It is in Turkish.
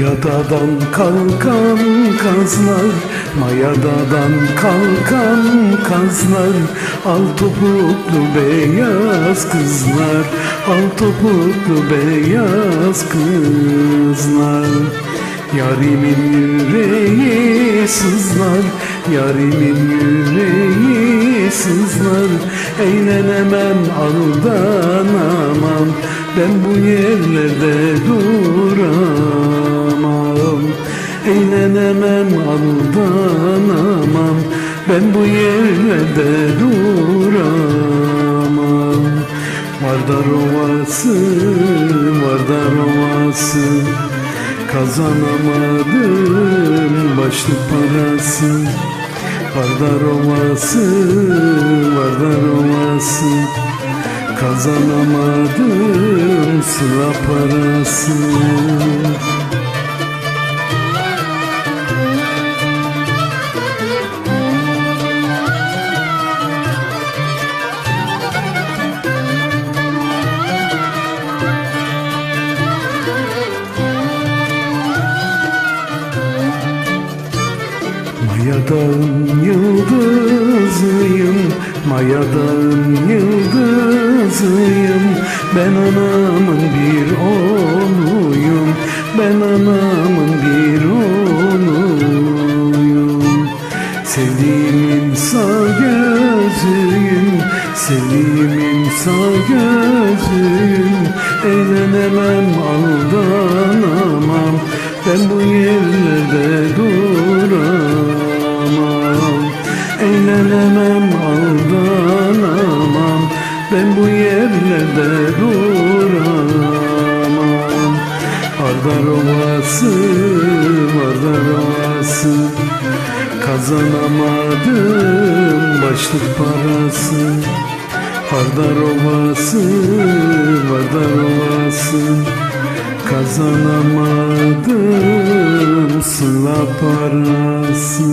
Mayadadan kalkan kazlar Mayadadan kalkan kazlar. Al topuklu beyaz kızlar Al topuklu beyaz kızlar. Yarimin yüreği sızlar Yarimin yüreği sızlar. Eğlenemem aldanamam Ben bu yerlerde duramam Eğlenemem aldanamam. Ben bu yerlerde duramam. Vardar ovası, Vardar ovası Kazanamadım başlık parası. Vardar ovası, Vardar ovası Kazanamadım sıra parası Mayadağın yıldızıyım Mayadağın yıldızıyım. Ben anamın bir oğluyum Ben anamın bir oğluyum Sevdiğimin sağ gözüyüm Sevdiğimin sağ gözüyüm. Eğlenemem aldanamam. Ben bu yerlerde Eğlenemem aldanamam. Ben bu yerlerde duramam. Vardar ovası, Vardar ovası Kazanamadım başlık parası. Vardar ovası, Vardar ovası Kazanamadım sıla parası